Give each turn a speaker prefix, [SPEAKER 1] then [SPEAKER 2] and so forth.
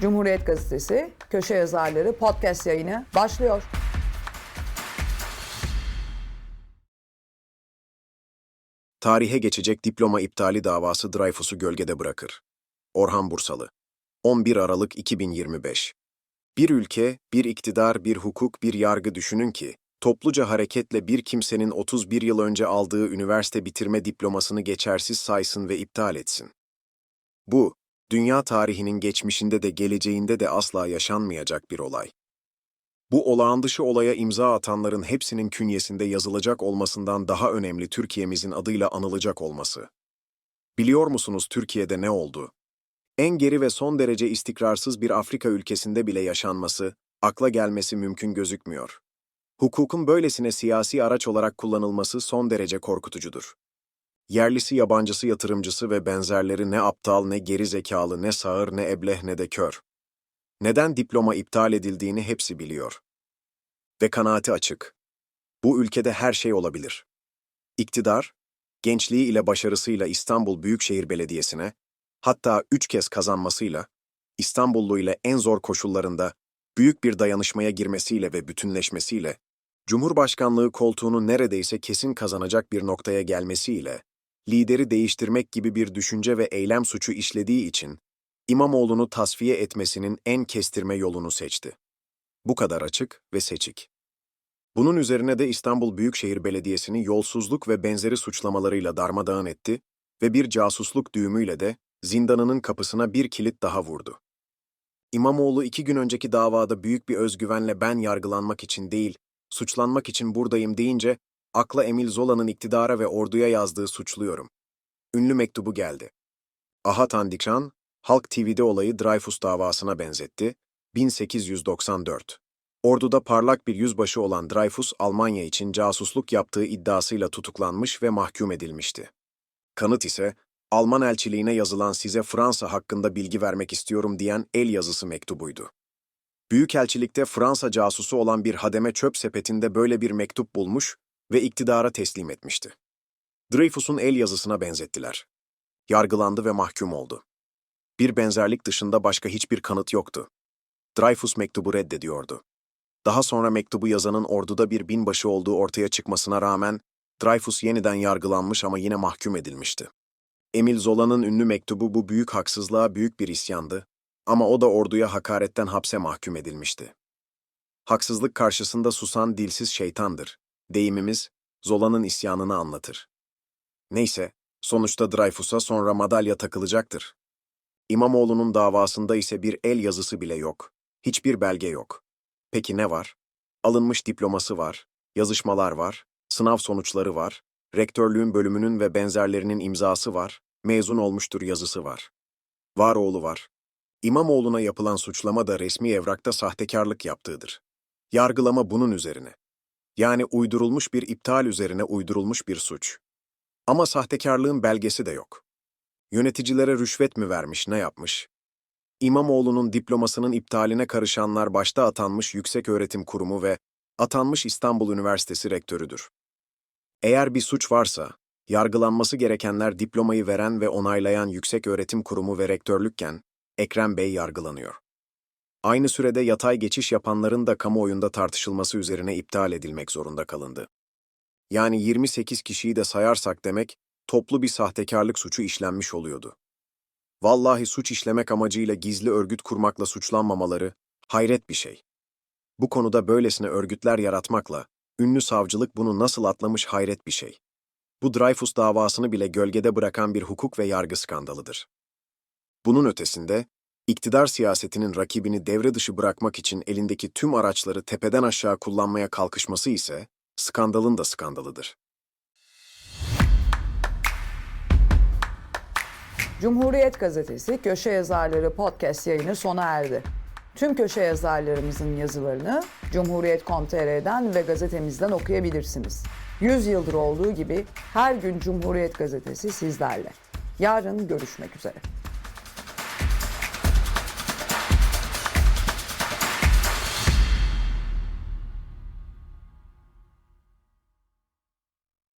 [SPEAKER 1] Cumhuriyet Gazetesi Köşe Yazarları podcast yayını başlıyor.
[SPEAKER 2] Tarihe geçecek diploma iptali davası Dreyfus'u gölgede bırakır. Orhan Bursalı 11 Aralık 2025 Bir ülke, bir iktidar, bir hukuk, bir yargı düşünün ki, topluca hareketle bir kimsenin 31 yıl önce aldığı üniversite bitirme diplomasını geçersiz saysın ve iptal etsin. Bu, dünya tarihinin geçmişinde de geleceğinde de asla yaşanmayacak bir olay. Bu olağan dışı olaya imza atanların hepsinin künyesinde yazılacak olmasından daha önemli Türkiye'mizin adıyla anılacak olması. Biliyor musunuz Türkiye'de ne oldu? En geri ve son derece istikrarsız bir Afrika ülkesinde bile yaşanması, akla gelmesi mümkün gözükmüyor. Hukukun böylesine siyasi araç olarak kullanılması son derece korkutucudur. Yerlisi yabancısı yatırımcısı ve benzerleri ne aptal ne geri zekalı ne sağır ne ebleh ne de kör. Neden diploma iptal edildiğini hepsi biliyor. Ve kanaati açık. Bu ülkede her şey olabilir. İktidar, gençliği ile başarısıyla İstanbul Büyükşehir Belediyesi'ne, hatta üç kez kazanmasıyla, İstanbullu ile en zor koşullarında büyük bir dayanışmaya girmesiyle ve bütünleşmesiyle, Cumhurbaşkanlığı koltuğunu neredeyse kesin kazanacak bir noktaya gelmesiyle, lideri değiştirmek gibi bir düşünce ve eylem suçu işlediği için, İmamoğlu'nu tasfiye etmesinin en kestirme yolunu seçti. Bu kadar açık ve seçik. Bunun üzerine de İstanbul Büyükşehir Belediyesi'ni yolsuzluk ve benzeri suçlamalarıyla darmadağın etti ve bir casusluk düğümüyle de zindanının kapısına bir kilit daha vurdu. İmamoğlu iki gün önceki davada büyük bir özgüvenle ben yargılanmak için değil, suçlanmak için buradayım deyince akla Emil Zola'nın iktidara ve orduya yazdığı suçluyorum. Ünlü mektubu geldi. Ahat Andikşan, Halk TV'de olayı Dreyfus davasına benzetti. 1894. Orduda parlak bir yüzbaşı olan Dreyfus, Almanya için casusluk yaptığı iddiasıyla tutuklanmış ve mahkum edilmişti. Kanıt ise, Alman elçiliğine yazılan size Fransa hakkında bilgi vermek istiyorum diyen el yazısı mektubuydu. Büyükelçilikte Fransa casusu olan bir hademe çöp sepetinde böyle bir mektup bulmuş ve iktidara teslim etmişti. Dreyfus'un el yazısına benzettiler. Yargılandı ve mahkum oldu. Bir benzerlik dışında başka hiçbir kanıt yoktu. Dreyfus mektubu reddediyordu. Daha sonra mektubu yazanın orduda bir binbaşı olduğu ortaya çıkmasına rağmen Dreyfus yeniden yargılanmış ama yine mahkum edilmişti. Emil Zola'nın ünlü mektubu bu büyük haksızlığa büyük bir isyandı ama o da orduya hakaretten hapse mahkum edilmişti. Haksızlık karşısında susan dilsiz şeytandır. Deyimimiz Zola'nın isyanını anlatır. Neyse, sonuçta Dreyfus'a sonra madalya takılacaktır. İmamoğlu'nun davasında ise bir el yazısı bile yok. Hiçbir belge yok. Peki ne var? Alınmış diploması var, yazışmalar var, sınav sonuçları var, rektörlüğün bölümünün ve benzerlerinin imzası var, mezun olmuştur yazısı var. Varoğlu var. İmamoğlu'na yapılan suçlama da resmi evrakta sahtekarlık yaptığıdır. Yargılama bunun üzerine. Yani uydurulmuş bir iptal üzerine uydurulmuş bir suç. Ama sahtekarlığın belgesi de yok. Yöneticilere rüşvet mi vermiş, ne yapmış? İmamoğlu'nun diplomasının iptaline karışanlar başta atanmış Yükseköğretim Kurumu ve atanmış İstanbul Üniversitesi rektörüdür. Eğer bir suç varsa, yargılanması gerekenler diplomayı veren ve onaylayan Yükseköğretim Kurumu ve rektörlükken, Ekrem Bey yargılanıyor. Aynı sürede yatay geçiş yapanların da kamuoyunda tartışılması üzerine iptal edilmek zorunda kalındı. Yani 28 kişiyi de sayarsak demek, toplu bir sahtekarlık suçu işlenmiş oluyordu. Vallahi suç işlemek amacıyla gizli örgüt kurmakla suçlanmamaları hayret bir şey. Bu konuda böylesine örgütler yaratmakla ünlü savcılık bunu nasıl atlamış hayret bir şey. Bu Dreyfus davasını bile gölgede bırakan bir hukuk ve yargı skandalıdır. Bunun ötesinde, iktidar siyasetinin rakibini devre dışı bırakmak için elindeki tüm araçları tepeden aşağı kullanmaya kalkışması ise skandalın da skandalıdır.
[SPEAKER 1] Cumhuriyet Gazetesi Köşe Yazarları podcast yayını sona erdi. Tüm köşe yazarlarımızın yazılarını Cumhuriyet.com.tr'den ve gazetemizden okuyabilirsiniz. 100 yıldır olduğu gibi her gün Cumhuriyet Gazetesi sizlerle. Yarın görüşmek üzere.